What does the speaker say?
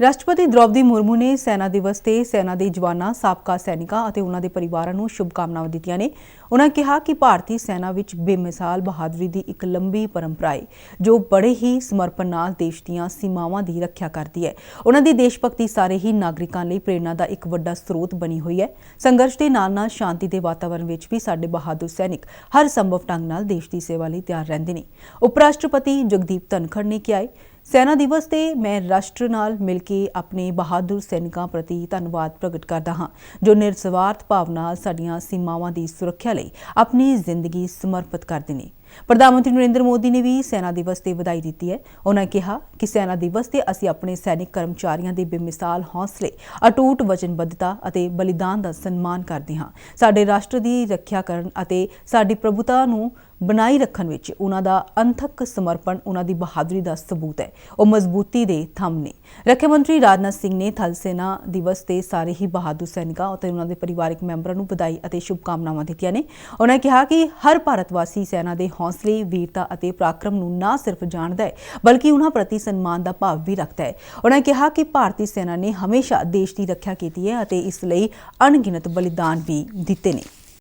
ਰਾਸ਼ਟਰਪਤੀ ਦ੍ਰੌਪਦੀ ਮੁਰਮੂ ਨੇ ਸੈਨਾ ਦਿਵਸ ਤੇ ਸੈਨਾ ਦੇ ਜਵਾਨਾਂ, ਸਾਬਕਾ ਸੈਨਿਕਾਂ ਅਤੇ ਉਹਨਾਂ ਦੇ ਪਰਿਵਾਰਾਂ ਨੂੰ ਸ਼ੁਭਕਾਮਨਾਵਾਂ ਦਿੱਤੀਆਂ ਨੇ। ਉਹਨਾਂ ਕਿਹਾ ਕਿ ਭਾਰਤੀ ਸੈਨਾ ਵਿੱਚ ਬੇਮਿਸਾਲ ਬਹਾਦਰੀ ਦੀ ਇੱਕ ਲੰਬੀ ਪਰੰਪਰਾ ਹੈ ਜੋ ਬੜੇ ਹੀ ਸਮਰਪਣ ਨਾਲ ਦੇਸ਼ ਦੀਆਂ ਸੀਮਾਵਾਂ ਦੀ ਰੱਖਿਆ ਕਰਦੀ ਹੈ ਉਹਨਾਂ ਦੀ ਦੇਸ਼ ਭਗਤੀ ਸਾਰੇ ਹੀ ਨਾਗਰਿਕਾਂ ਲਈ ਪ੍ਰੇਰਣਾ ਦਾ ਇੱਕ ਵੱਡਾ ਸਰੋਤ ਬਣੀ ਹੋਈ ਹੈ ਸੰਘਰਸ਼ ਦੇ ਨਾਲ ਨਾਲ ਸ਼ਾਂਤੀ ਦੇ ਵਾਤਾਵਰਣ ਵਿੱਚ ਵੀ ਸਾਡੇ ਬਹਾਦਰ ਸੈਨਿਕ ਹਰ ਸੰਭਵ ਢੰਗ ਨਾਲ ਦੇਸ਼ ਦੀ ਸੇਵਾ ਲਈ ਤਿਆਰ ਰਹਿੰਦੇ ਨੇ। ਉਪ ਰਾਸ਼ਟਰਪਤੀ ਜਗਦੀਪ ਧਨਖੜ ਨੇ ਕਿਹਾ ਹੈ ਸੈਨਾ ਦਿਵਸ ਤੇ ਮੈਂ ਰਾਸ਼ਟਰ ਨਾਲ ਮਿਲ ਕੇ ਆਪਣੇ ਬਹਾਦਰ ਸੈਨਿਕਾਂ ਪ੍ਰਤੀ ਧੰਨਵਾਦ ਪ੍ਰਗਟ ਕਰਦਾ ਹਾਂ, ਜੋ ਨਿਰਸਵਾਰਥ ਭਾਵ ਨਾਲ ਸਾਡੀਆਂ ਸੀਮਾਵਾਂ ਦੀ ਸੁਰੱਖਿਆ ਲਈ ਆਪਣੀ ਜ਼ਿੰਦਗੀ ਸਮਰਪਿਤ ਕਰਦੇ ਨੇ। ਪ੍ਰਧਾਨ ਮੰਤਰੀ ਨਰਿੰਦਰ ਮੋਦੀ ਨੇ ਵੀ ਸੈਨਾ ਦਿਵਸ ਤੇ ਵਧਾਈ ਦਿੱਤੀ ਹੈ। ਉਹਨਾਂ ਕਿਹਾ ਕਿ ਸੈਨਾ ਦਿਵਸ ਤੇ ਅਸੀਂ ਆਪਣੇ ਸੈਨਿਕ ਕਰਮਚਾਰੀਆਂ ਦੇ ਬੇਮਿਸਾਲ ਹੌਸਲੇ, ਅਟੂਟ ਵਚਨਬੱਧਤਾ ਅਤੇ ਬਲੀਦਾਨ ਦਾ ਸਨਮਾਨ ਕਰਦੇ ਹਾਂ। ਸਾਡੇ ਰਾਸ਼ਟਰ ਦੀ ਰੱਖਿਆ ਕਰਨ ਅਤੇ ਸਾਡੀ ਪ੍ਰਭੂਤਾ ਨੂੰ ਬਣਾਈ ਰੱਖਣ ਵਿੱਚ ਉਹਨਾਂ ਦਾ ਅੰਥਕ ਸਮਰਪਣ, ਉਹਨਾਂ ਦੀ ਬਹਾਦਰੀ ਦਾ ਸਬੂਤ ਹੈ। ਉਹ ਮਜ਼ਬੂਤੀ ਦੇ ਥੰਮ ਨੇ। ਰੱਖਿਆ ਮੰਤਰੀ ਰਾਜਨਾਥ ਸਿੰਘ ਨੇ ਥਲ ਸੈਨਾ ਦਿਵਸ ਤੇ ਸਾਰੇ ਹੀ ਬਹਾਦਰ ਸੈਨਿਕਾਂ ਅਤੇ ਉਹਨਾਂ ਦੇ ਪਰਿਵਾਰਕ ਮੈਂਬਰਾਂ ਨੂੰ ਵਧਾਈ ਅਤੇ ਸ਼ੁਭਕਾਮਨਾਵਾਂ ਦਿੱਤੀਆਂ ਨੇ। ਉਹਨਾਂ ਕਿਹਾ ਕਿ ਹਰ ਭਾਰਤਵਾਸੀ ਸੈਨਾ ਦੇ ਹੌਸਲੇ, ਵੀਰਤਾ ਅਤੇ ਪਰਾਕਰਮ ਨੂੰ ਨਾ ਸਿਰਫ ਜਾਣਦਾ ਹੈ, ਬਲਕਿ ਉਹਨਾਂ ਪ੍ਰਤੀ ਸਨਮਾਨ ਦਾ ਭਾਵ ਵੀ ਰੱਖਦਾ ਹੈ। ਉਹਨਾਂ ਕਿਹਾ ਕਿ ਭਾਰਤੀ ਸੈਨਾ ਨੇ ਹਮੇਸ਼ਾ ਦੇਸ਼ ਦੀ ਰੱਖਿਆ ਕੀਤੀ ਹੈ ਅਤੇ ਇਸ ਲਈ ਅਣਗਿਣਤ ਬਲੀਦਾਨ ਵੀ ਦਿੱਤੇ ਨੇ।